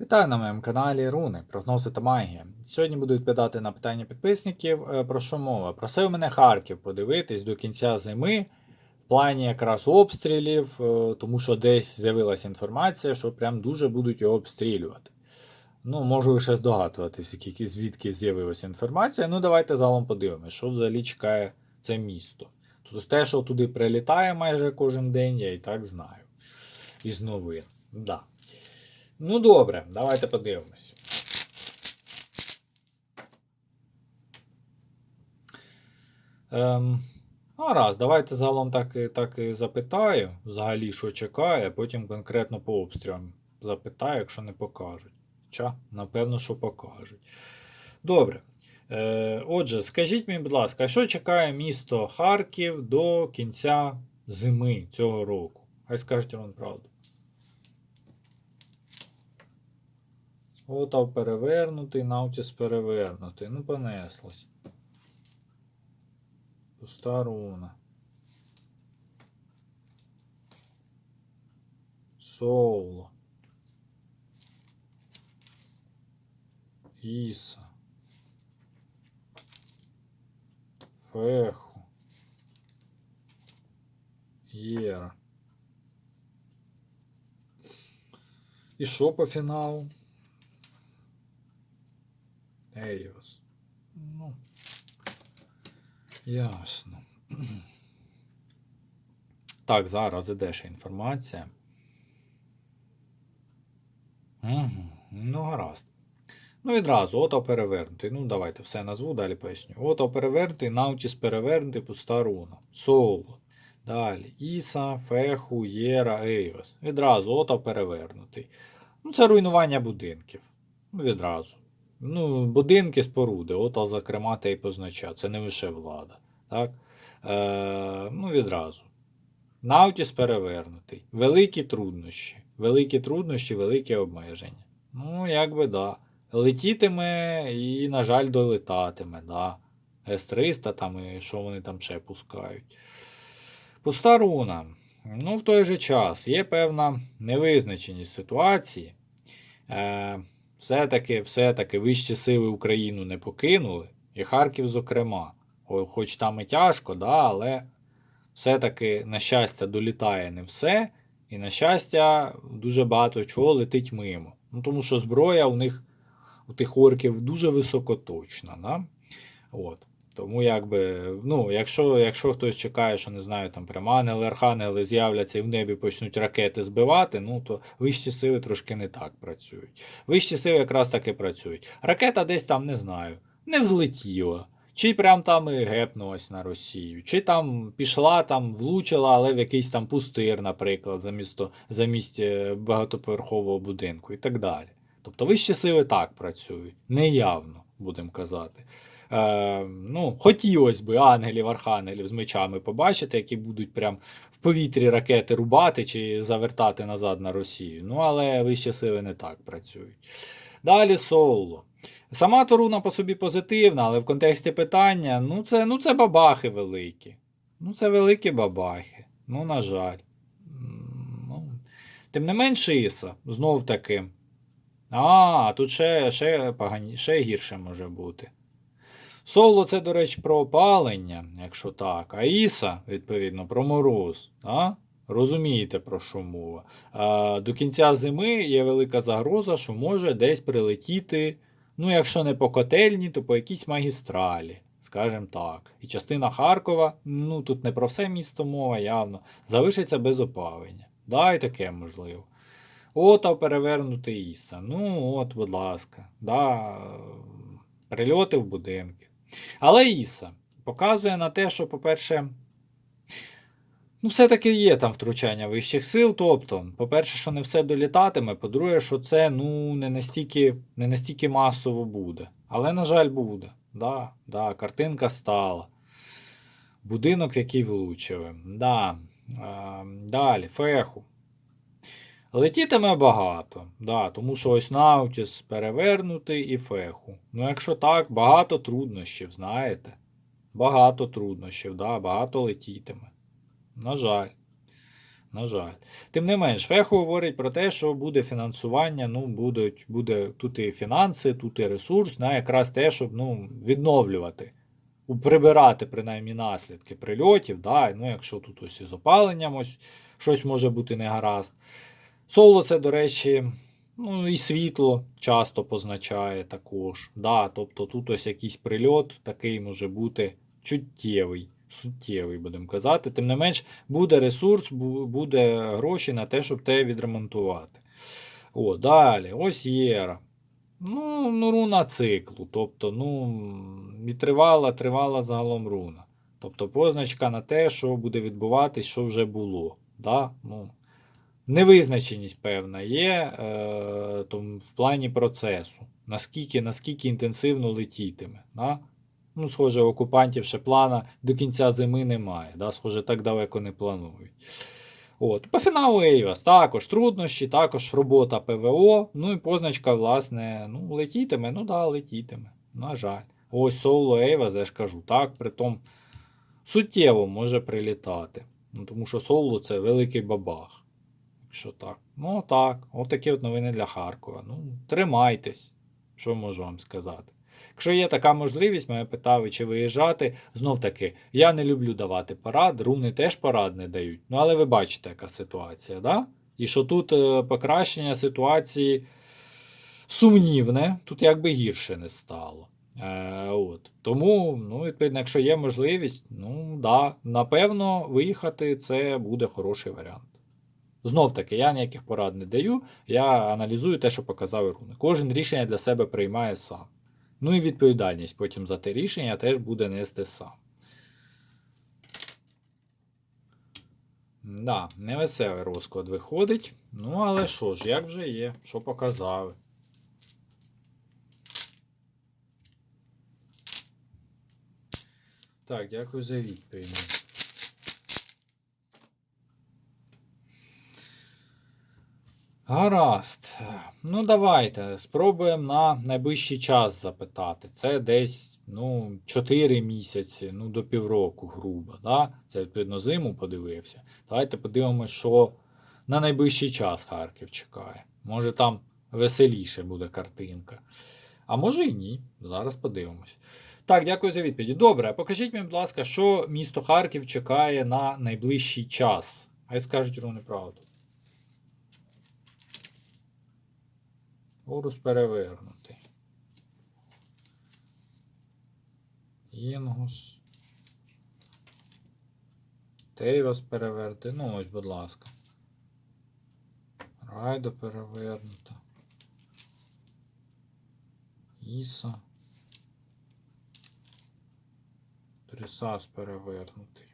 Вітаю на моєму каналі Руни, прогнози та магія. Сьогодні буду відповідати на питання підписників. Е, Про що мова? Просив мене Харків подивитись до кінця зими в плані якраз обстрілів, е, тому що десь з'явилася інформація, що прям дуже будуть його обстрілювати. Ну, можу лише здогадуватись, звідки з'явилася інформація. Ну, давайте залом подивимось, що взагалі чекає це місто. Тобто те, що туди прилітає майже кожен день, я і так знаю. Із новин. Да. Ну добре, давайте подивимось. Ем, ну, раз, давайте загалом так, і- так і запитаю, взагалі, що чекає, потім конкретно по обстрілам запитаю, якщо не покажуть. Хоча, напевно, що покажуть. Добре. Е, отже, скажіть мені, будь ласка, що чекає місто Харків до кінця зими цього року? Хай скажуть вам правду. Отав перевернутий, Наутіс перевернутий. Ну, понеслось. Пуста руна. Соло. Іса. Феху. Єра. І що по фіналу? Ейос. Ну. Ясно. Так, зараз іде ще інформація. Угу. Ну, гаразд. Ну, відразу, ото перевернутий. Ну, давайте все назву, далі поясню. Ото перевернутий, Наутіс перевернутий, пуста руна. Соло. Далі. Іса, Феху, Єра, Ейвес. Відразу, ото перевернутий. Ну, це руйнування будинків. Ну, відразу. Ну, будинки, споруди, ото, зокрема, те й позначає. Це не лише влада. Так? Е, ну, відразу. Наутіс перевернутий. Великі труднощі. Великі труднощі, великі обмеження. Ну, як би да. Летітиме і, на жаль, долетатиме, да. С-300 там і що вони там ще пускають. Пуста руна. Ну, в той же час є певна невизначеність ситуації. Е, все-таки, все-таки вищі сили Україну не покинули, і Харків, зокрема. Хоч там і тяжко, да, але все-таки, на щастя, долітає не все, і, на щастя, дуже багато чого летить мимо. Ну, тому що зброя у них, у тих орків дуже високоточна. Да? От. Тому, якби, ну, якщо, якщо хтось чекає, що не знаю, там прямо ангели, архангели з'являться і в небі почнуть ракети збивати, ну то вищі сили трошки не так працюють. Вищі сили якраз таки працюють. Ракета десь там не знаю, не взлетіла. Чи прям там і гепнулась на Росію, чи там пішла, там влучила, але в якийсь там пустир, наприклад, замість, замість е, багатоповерхового будинку і так далі. Тобто вищі сили так працюють, неявно, будемо казати. Е, ну, хотілося б ангелів, архангелів з мечами побачити, які будуть прям в повітрі ракети рубати чи завертати назад на Росію. Ну, але вищі сили не так працюють. Далі Соуло. Сама Торуна по собі позитивна, але в контексті питання, ну це, ну це бабахи великі. Ну, це великі бабахи. Ну, на жаль. Ну, тим не менше Іса, знов таки. А, тут ще, ще, погані, ще гірше може бути. Соло це, до речі, про опалення, якщо так. А Іса, відповідно, про мороз. А? Розумієте, про що мова. А, до кінця зими є велика загроза, що може десь прилетіти, ну, якщо не по котельні, то по якійсь магістралі, скажімо так. І частина Харкова, ну тут не про все місто мова, явно, залишиться без опалення. Да, і таке можливо. От, а перевернути Іса. Ну, от, будь ласка. Да, прильоти в будинки. Але Іса показує на те, що, по-перше, ну, все-таки є там втручання вищих сил. Тобто, по-перше, що не все долітатиме, по-друге, що це ну, не, настільки, не настільки масово буде. Але, на жаль, буде. Да, да, картинка стала. Будинок, який влучили. Да. А, далі, феху. Летітиме багато, да, тому що ось Наутіс перевернутий і феху. Ну, якщо так, багато труднощів, знаєте. Багато труднощів, да, багато летітиме. На жаль. На жаль. Тим не менш, Фехо говорить про те, що буде фінансування, ну, будуть, буде тут і фінанси, тут і ресурс, на якраз те, щоб ну, відновлювати, прибирати принаймні наслідки прильотів. Да, ну, якщо тут ось із опаленням ось щось може бути негаразд. Соло це, до речі, ну, і світло часто позначає також. Да, тобто тут ось якийсь прильот такий може бути чуттєвий, суттєвий, будемо казати. Тим не менш, буде ресурс, буде гроші на те, щоб те відремонтувати. О, далі, ось Єра. Ну, ну, руна циклу. Тобто, ну, і тривала, тривала загалом руна. Тобто позначка на те, що буде відбуватись, що вже було. Да? Ну, невизначеність певна є е, том, в плані процесу. Наскільки, наскільки інтенсивно летітиме. Да? Ну, схоже, окупантів ще плана до кінця зими немає. Да? Схоже, так далеко не планують. От. По фіналу Ейвас також труднощі, також робота ПВО. Ну і позначка, власне, ну, летітиме, ну да, летітиме. На жаль. Ось соло Ейвас, я ж кажу, так, притом суттєво може прилітати. Ну, тому що соло це великий бабах. Якщо так. Ну так, от такі от новини для Харкова. Ну, тримайтесь, що можу вам сказати. Якщо є така можливість, мене питали, чи виїжджати. Знов таки, я не люблю давати парад, руни теж парад не дають. Ну, але ви бачите, яка ситуація, да? І що тут е, покращення ситуації сумнівне, тут якби гірше не стало. Е, от. Тому, ну, відповідно, якщо є можливість, ну да, напевно, виїхати це буде хороший варіант. Знов таки, я ніяких порад не даю, я аналізую те, що показав руни. Кожен рішення для себе приймає сам. Ну і відповідальність потім за те рішення теж буде нести сам. Да, невеселий розклад виходить. Ну, але що ж, як вже є, що показали. Так, дякую за відповідь. Гаразд. Ну, давайте спробуємо на найближчий час запитати. Це десь ну, 4 місяці, ну, до півроку, грубо. Да? Це відповідно зиму подивився. Давайте подивимося, що на найближчий час Харків чекає. Може там веселіше буде картинка. А може і ні. Зараз подивимось. Так, дякую за відповіді. Добре, покажіть мені, будь ласка, що місто Харків чекає на найближчий час. Хай скажуть ровно правду. Урус перевернутий. Інгус. Тейвас перевернутий. Ну, ось, будь ласка. Райдо перевернута. Іса. Трисас перевернутий.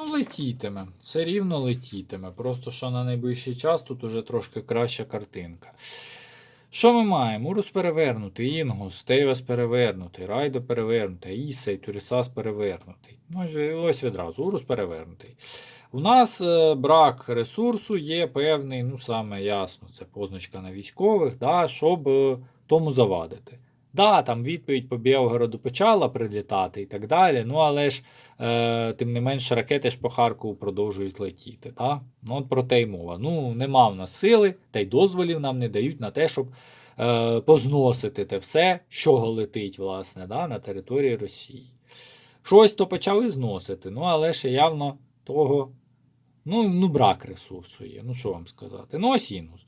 Ну, летітиме. Все рівно летітиме. Просто що на найближчий час тут уже трошки краща картинка. Що ми маємо? Урус перевернутий, Інгус, Тейвас перевернутий, Райдо перевернутий, Іса і Турісас перевернутий. Ну, ось- ось відразу, Урус перевернутий. У нас е, брак ресурсу є певний, ну саме ясно, це позначка на військових, да, щоб е, тому завадити. Да, там відповідь по Білгороду почала прилітати і так далі. Ну, але ж, е, тим не менш, ракети ж по Харкову продовжують летіти. Да? Ну, от про те й мова. Ну, нема в нас сили, та й дозволів нам не дають на те, щоб е, позносити те все, що летить, власне, да, на території Росії. Щось то почали зносити, ну, але ще явно того. Ну, ну, брак ресурсу є. Ну, що вам сказати? Ну, ось інус.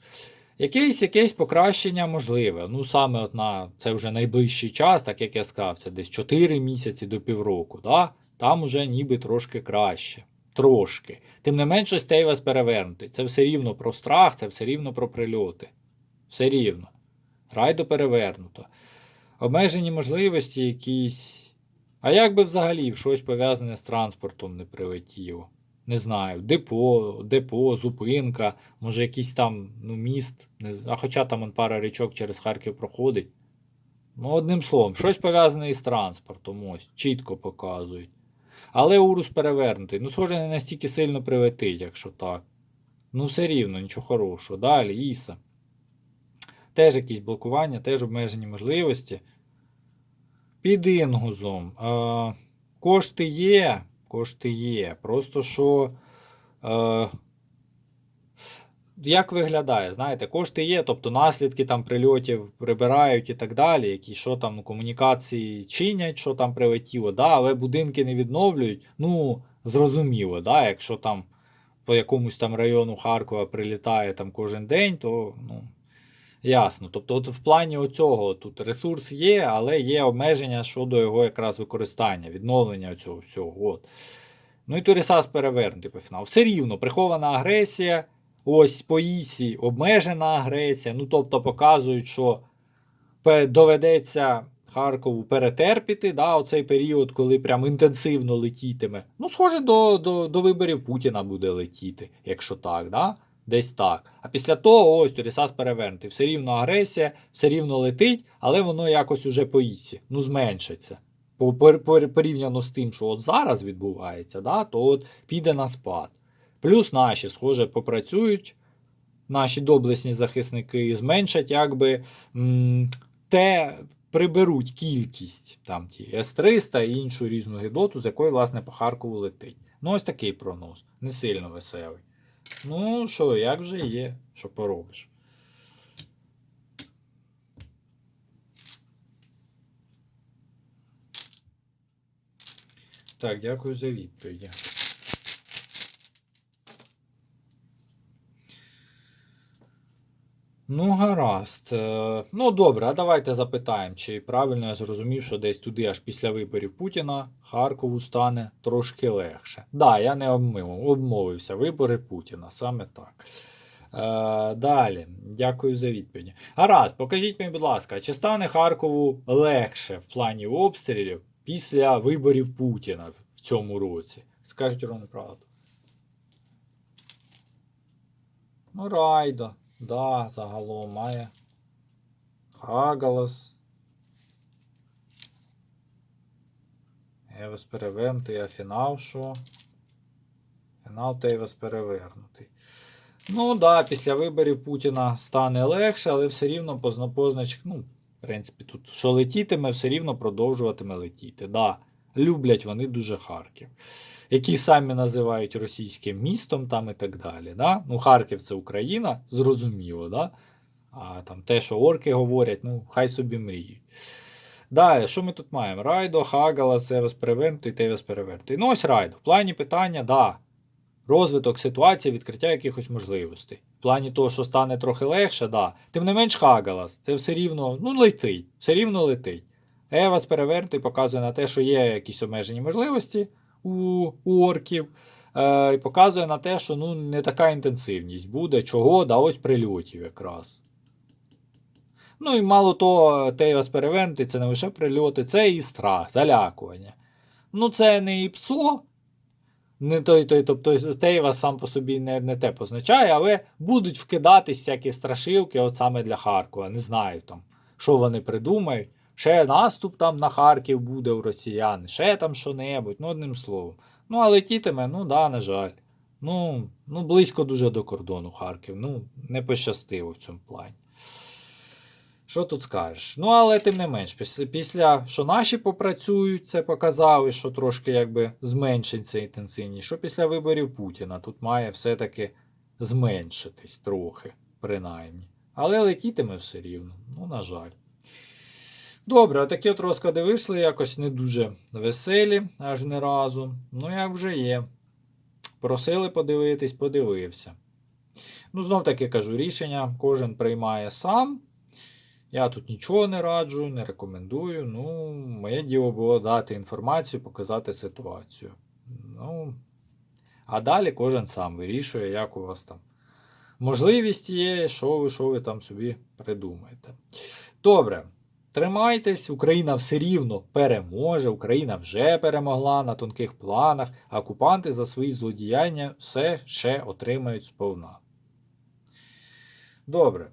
Якесь, якесь покращення можливе. Ну, саме от на це вже найближчий час, так як я сказав, це десь 4 місяці до півроку. Да? Там уже ніби трошки краще. Трошки. Тим не менше, Стейвас перевернутий. Це все рівно про страх, це все рівно про прильоти. Все рівно. Райдо перевернуто. Обмежені можливості якісь. А як би взагалі щось пов'язане з транспортом не прилетіло? Не знаю, депо, депо, зупинка, може якийсь там ну, міст, а хоча там он пара річок через Харків проходить. Ну, одним словом, щось пов'язане із транспортом, ось, чітко показують. Але урус перевернутий. Ну, схоже, не настільки сильно прилетить, якщо так. Ну, все рівно, нічого хорошого. Далі, Іса. Теж якісь блокування, теж обмежені можливості. Під інгузом. Е, кошти є, кошти є. Просто що Е, як виглядає? Знаєте, кошти є, тобто наслідки там прильотів прибирають і так далі, які що там комунікації чинять, що там прилетіло, да, але будинки не відновлюють. Ну, зрозуміло, да, якщо там по якомусь там району Харкова прилітає там кожен день, то ну, ясно. Тобто, от в плані оцього тут ресурс є, але є обмеження щодо його якраз використання, відновлення цього всього. От. Ну і Турісас перевернутий по фіналу. Все рівно, прихована агресія. Ось по Ісі обмежена агресія. Ну, тобто показують, що доведеться Харкову перетерпіти да, оцей період, коли прям інтенсивно летітиме. Ну, схоже, до, до, до виборів Путіна буде летіти, якщо так, да? Десь так. А після того ось Турісас перевернутий. Все рівно агресія, все рівно летить, але воно якось уже по Ісі, ну, зменшиться. По- пор- пор- Порівняно з тим, що от зараз відбувається, да, то от піде на спад. Плюс наші, схоже, попрацюють, наші доблесні захисники зменшать, якби те приберуть кількість там ті С-300 і іншу різну гідоту, з якої, власне, по Харкову летить. Ну, ось такий прогноз. Не сильно веселий. Ну, що, як вже є, що поробиш. Так, дякую за відповіді. Ну, гаразд. Е, Ну, добре, а давайте запитаємо, чи правильно я зрозумів, що десь туди, аж після виборів Путіна, Харкову стане трошки легше. Да, я не обмив, обмовився. Вибори Путіна, саме так. Е, далі, дякую за відповіді. Гаразд, покажіть мені, будь ласка, чи стане Харкову легше в плані обстрілів після виборів Путіна в цьому році? Скажіть ровно правду. Ну, райдо. Да, загалом має. Хагалас. Евес перевернутий, а фінал що? Фінал Тейвес перевернутий. Ну да, після виборів Путіна стане легше, але все рівно позна ну, в принципі, тут що летітиме, все рівно продовжуватиме летіти. Да, люблять вони дуже Харків. Які самі називають російським містом там і так далі. Да? Ну, Харків це Україна, зрозуміло, да? а там те, що орки говорять, ну, хай собі мріють. Далі, що ми тут маємо? Райдо, Хагала, Севес перевернутий, Тевес перевернутий. Ну, ось Райдо. В плані питання, да. Розвиток ситуації, відкриття якихось можливостей. В плані того, що стане трохи легше, да. Тим не менш, Хагалас, це все рівно, ну, летить, все рівно летить. Евас перевернутий показує на те, що є якісь обмежені можливості у, у орків. Е, і показує на те, що ну, не така інтенсивність буде, чого, да ось прильотів якраз. Ну і мало того, Тейвас перевернутий, це не лише прильоти, це і страх, залякування. Ну, це не і ПСО, не той, той, тобто Тейвас сам по собі не, не те позначає, але будуть вкидатись всякі страшилки, от саме для Харкова. Не знаю там, що вони придумають. Ще наступ там на Харків буде у росіян, ще там що-небудь, ну одним словом. Ну, а летітиме, ну да, на жаль. Ну, ну, близько дуже до кордону Харків. Ну, не пощастило в цьому плані. Що тут скажеш? Ну, але тим не менш, після, після що наші попрацюють, це показали, що трошки якби зменшиться інтенсивність. Що після виборів Путіна тут має все-таки зменшитись трохи, принаймні. Але летітиме все рівно, ну, на жаль. Добре, такі от розклади вийшли якось не дуже веселі, аж не разу. Ну, як вже є. Просили подивитись, подивився. Ну, знов таки кажу, рішення кожен приймає сам. Я тут нічого не раджу, не рекомендую. Ну, моє діло було дати інформацію, показати ситуацію. Ну, а далі кожен сам вирішує, як у вас там можливість є, що ви, що ви там собі придумаєте. Добре. Тримайтесь, Україна все рівно переможе, Україна вже перемогла на тонких планах, а окупанти за свої злодіяння все ще отримають сповна. Добре.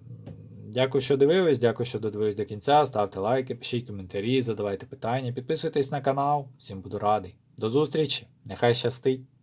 Дякую, що дивились, дякую, що додивились до кінця. Ставте лайки, пишіть коментарі, задавайте питання, підписуйтесь на канал. Всім буду радий. До зустрічі! Нехай щастить!